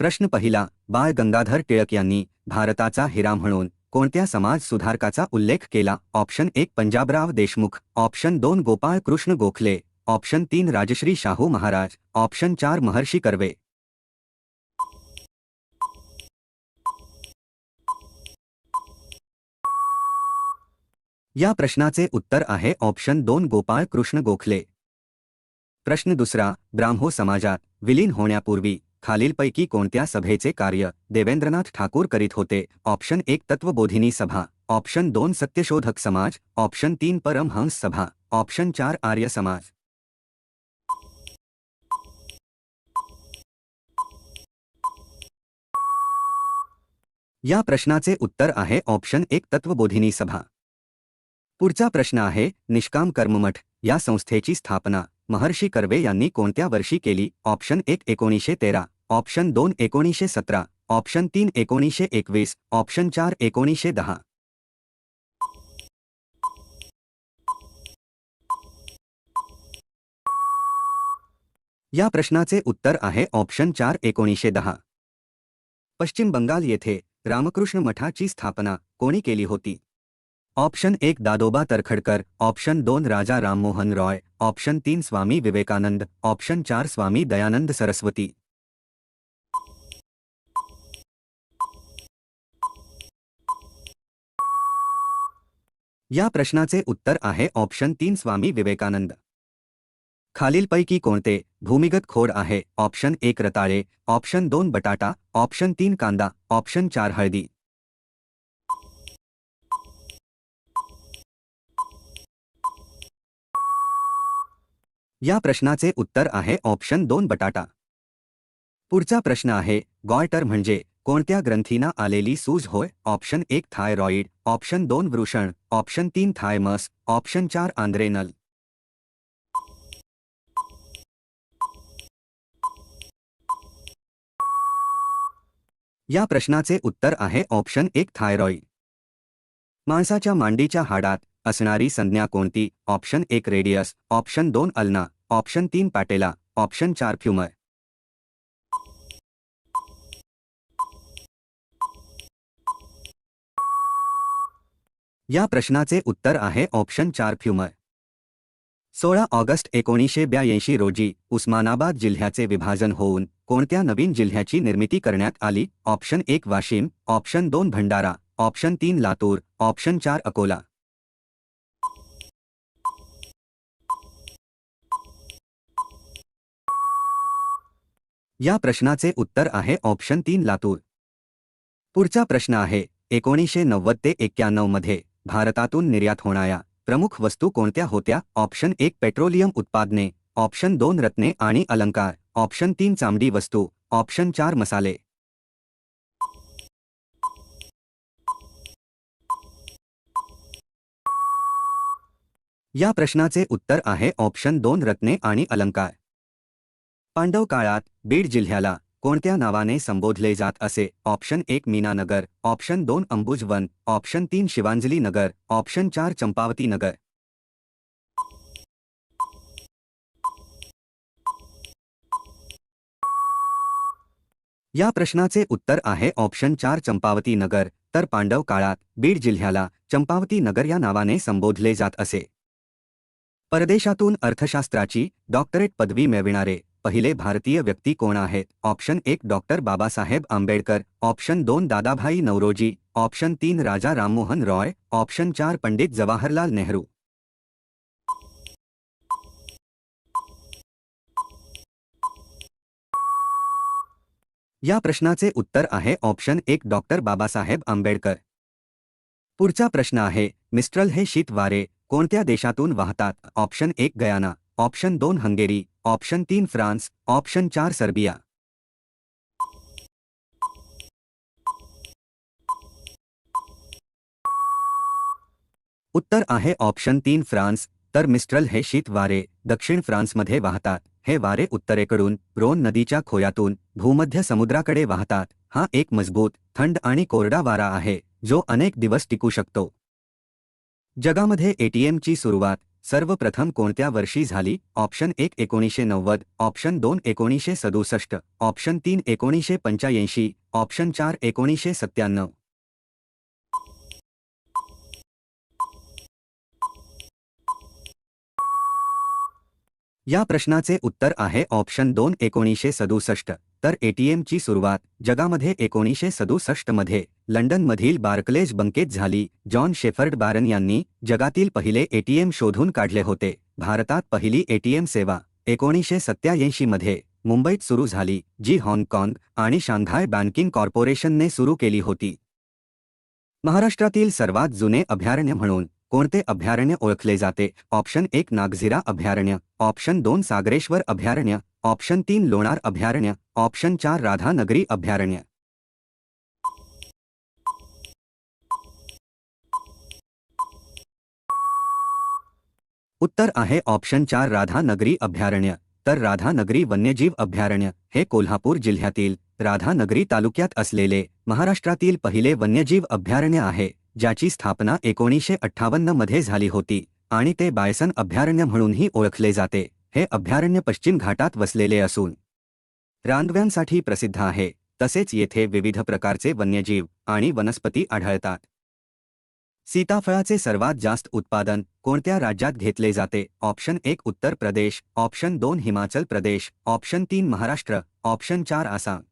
प्रश्न पहिला बाळ गंगाधर टिळक यांनी भारताचा हिरा म्हणून कोणत्या समाज सुधारकाचा उल्लेख केला? ऑप्शन एक पंजाबराव देशमुख. ऑप्शन दोन गोपाळ कृष्ण गोखले. ऑप्शन तीन राजश्री शाहू महाराज. ऑप्शन चार महर्षी कर्वे. या प्रश्नाचे उत्तर आहे ऑप्शन दोन गोपाळ कृष्ण गोखले. प्रश्न दुसरा ब्राह्मो समाजात विलीन होण्यापूर्वी खालीलपैकी कोणत्या सभेचे कार्य देवेंद्रनाथ ठाकूर करीत होते? ऑप्शन एक तत्वबोधिनी सभा. ऑप्शन दोन, सत्यशोधक समाज. ऑप्शन तीन, परमहंस सभा. ऑप्शन चार, आर्य समाज. या प्रश्नाचे उत्तर आहे, ऑप्शन एक तत्वबोधिनी सभा. पुढचा प्रश्न आहे, निष्काम कर्ममठ या संस्थेची स्थापना. महर्षी कर्वे यांनी कोणत्या वर्षी केली? ऑप्शन एक एकोणीसशे तेरा, ऑप्शन दोन एकोणीसशे सतरा, ऑप्शन तीन एकोणीसशे एकवीस, ऑप्शन चार एकोणीसशे दहा. या प्रश्नाचे उत्तर आहे ऑप्शन चार एकोणीसशे दहा. पश्चिम बंगाल येथे रामकृष्ण मठाची स्थापना कोणी केली होती? ऑप्शन एक दादोबा तरखडकर ऑप्शन दोन राजा राममोहन रॉय ऑप्शन तीन स्वामी विवेकानंद ऑप्शन चार स्वामी दयानंद सरस्वती. या प्रश्नाचे उत्तर आहे ऑप्शन तीन स्वामी विवेकानंद. खालीलपैकी कोणते भूमिगत खोड आहे? ऑप्शन एक रताळे ऑप्शन दोन बटाटा ऑप्शन तीन कांदा ऑप्शन चार हळदी. या प्रश्नाचे उत्तर आहे ऑप्शन दोन बटाटा. पुढचा प्रश्न आहे गॉयटर म्हणजे कोणत्या ग्रंथीना आलेली सूज होय? ऑप्शन एक थायरॉईड ऑप्शन दोन वृषण ऑप्शन तीन थायमस ऑप्शन चार आंद्रेनल. या प्रश्नाचे उत्तर आहे ऑप्शन एक थायरॉईड. माणसाच्या मांडीच्या हाडात असणारी संज्ञा कोणती? ऑप्शन एक रेडियस ऑप्शन दोन अल्ना ऑप्शन तीन पॅटेला ऑप्शन चार फ्युमर. या प्रश्नाचे उत्तर आहे ऑप्शन चार फ्युमर. सोळा ऑगस्ट एकोणीसशे ब्याऐंशी रोजी उस्मानाबाद जिल्ह्याचे विभाजन होऊन कोणत्या नवीन जिल्ह्याची निर्मिती करण्यात आली? ऑप्शन एक वाशिम ऑप्शन दोन भंडारा ऑप्शन तीन लातूर ऑप्शन चार अकोला. या प्रश्नाचे उत्तर आहे ऑप्शन तीन लातूर. पुढचा प्रश्न आहे एकोणीसशे नव्वद ते एक्क्याण्णवमध्ये भारतातून निर्यात होणाऱ्या प्रमुख वस्तू कोणत्या होत्या? ऑप्शन एक पेट्रोलियम उत्पादने. ऑप्शन दोन रत्ने आणि अलंकार. ऑप्शन तीन चामडी वस्तू. ऑप्शन चार मसाले. या प्रश्नाचे उत्तर आहे ऑप्शन दोन रत्ने आणि अलंकार. पांडव काळात बीड जिल्ह्याला कोणत्या नावाने संबोधले जात असे? ऑप्शन एक मीनानगर ऑप्शन दोन अंबुजवन ऑप्शन तीन शिवांजली नगर ऑप्शन चार चंपावती नगर. या प्रश्नाचे उत्तर आहे ऑप्शन चार चंपावती नगर. तर पांडव काळात बीड जिल्ह्याला चंपावती नगर या नावाने संबोधले जात असे. परदेशातून अर्थशास्त्राची डॉक्टरेट पदवी मिळविणारे पहिले भारतीय व्यक्ती कोण आहेत ऑप्शन एक डॉक्टर बाबासाहेब आंबेडकर, ऑप्शन दोन दादाभाई नवरोजी ऑप्शन तीन राजा राममोहन रॉय, ऑप्शन चार पंडित जवाहरलाल नेहरू. या प्रश्नाचे उत्तर आहे ऑप्शन एक डॉक्टर बाबासाहेब आंबेडकर. पुढचा प्रश्न आहे, मिस्ट्रल हे शीत वारे कोणत्या देशातून वाहतात? ऑप्शन एक गयाना. ऑप्शन दोन हंगेरी ऑप्शन तीन फ्रान्स ऑप्शन चार सर्बिया. उत्तर आहे ऑप्शन तीन फ्रान्स तर मिस्ट्रल हे शीत वारे दक्षिण फ्रान्समध्ये वाहतात हे वारे उत्तरेकडून रोन नदीच्या खोयातून भूमध्य समुद्राकडे वाहतात हा एक मजबूत थंड आणि कोरडा वारा आहे जो अनेक दिवस टिकू शकतो. जगामध्ये एटीएमची सुरुवात सर्वप्रथम कोणत्या वर्षी झाली? ऑप्शन एक एकोणीसशे नव्वद ऑप्शन दोन एकोणीसशे सदुसष्ट ऑप्शन तीन एकोणीसशे पंच्याऐंशी ऑप्शन चार एकोणीसशे सत्त्याण्णव. या प्रश्नाचे उत्तर आहे ऑप्शन दोन एकोणीसशे सदुसष्ट. तर एटीएमची सुरुवात जगामध्ये एकोणीसशे सदुसष्टमध्ये लंडनमधील बार्कलेज बंकेत झाली. जॉन शेफर्ड बारन यांनी जगातील पहिले एटीएम शोधून काढले होते. भारतात पहिली एटीएम सेवा एकोणीसशे सत्याऐंशीमध्ये मुंबईत सुरू झाली जी हाँगकाँग आणि शांघाय बँकिंग कॉर्पोरेशनने सुरू केली होती. महाराष्ट्रातील सर्वात जुने अभयारण्य म्हणून कोणते अभयारण्य ओळखले जाते? ऑप्शन एक नागझिरा अभयारण्य ऑप्शन दोन सागरेश्वर अभयारण्य ऑप्शन तीन लोणार अभयारण्य ऑप्शन चार राधानगरी अभयारण्य. उत्तर आहे ऑप्शन चार राधानगरी अभयारण्य. तर राधानगरी वन्यजीव अभयारण्य हे कोल्हापूर जिल्ह्यातील राधानगरी तालुक्यात असलेले महाराष्ट्रातील पहिले वन्यजीव अभयारण्य आहे ज्याची स्थापना एकोणीसशे अठ्ठावन्नमध्ये झाली होती आणि ते बायसन अभयारण्य म्हणूनही ओळखले जाते. हे अभयारण्य पश्चिम घाटात वसलेले असून रानव्यांसाठी प्रसिद्ध आहे. तसेच येथे विविध प्रकारचे वन्यजीव आणि वनस्पती आढळतात. सीताफळाचे सर्वात जास्त उत्पादन कोणत्या राज्यात घेतले जाते? ऑप्शन एक उत्तर प्रदेश ऑप्शन दोन हिमाचल प्रदेश ऑप्शन तीन महाराष्ट्र ऑप्शन चार आसाम.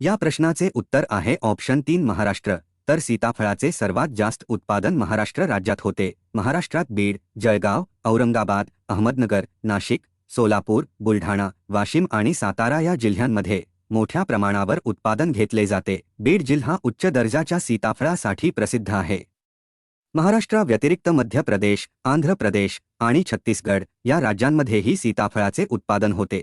या प्रश्नाचे उत्तर आहे ऑप्शन तीन महाराष्ट्र. तर सीताफळाचे सर्वात जास्त उत्पादन महाराष्ट्र राज्यात होते. महाराष्ट्रात बीड जळगाव औरंगाबाद अहमदनगर नाशिक सोलापूर बुलढाणा वाशिम आणि सातारा या जिल्ह्यांमध्ये मोठ्या प्रमाणावर उत्पादन घेतले जाते. बीड जिल्हा उच्च दर्जाच्या सीताफळासाठी प्रसिद्ध आहे. महाराष्ट्राव्यतिरिक्त मध्य प्रदेश आंध्र प्रदेश आणि छत्तीसगड या राज्यांमध्येही सीताफळाचे उत्पादन होते.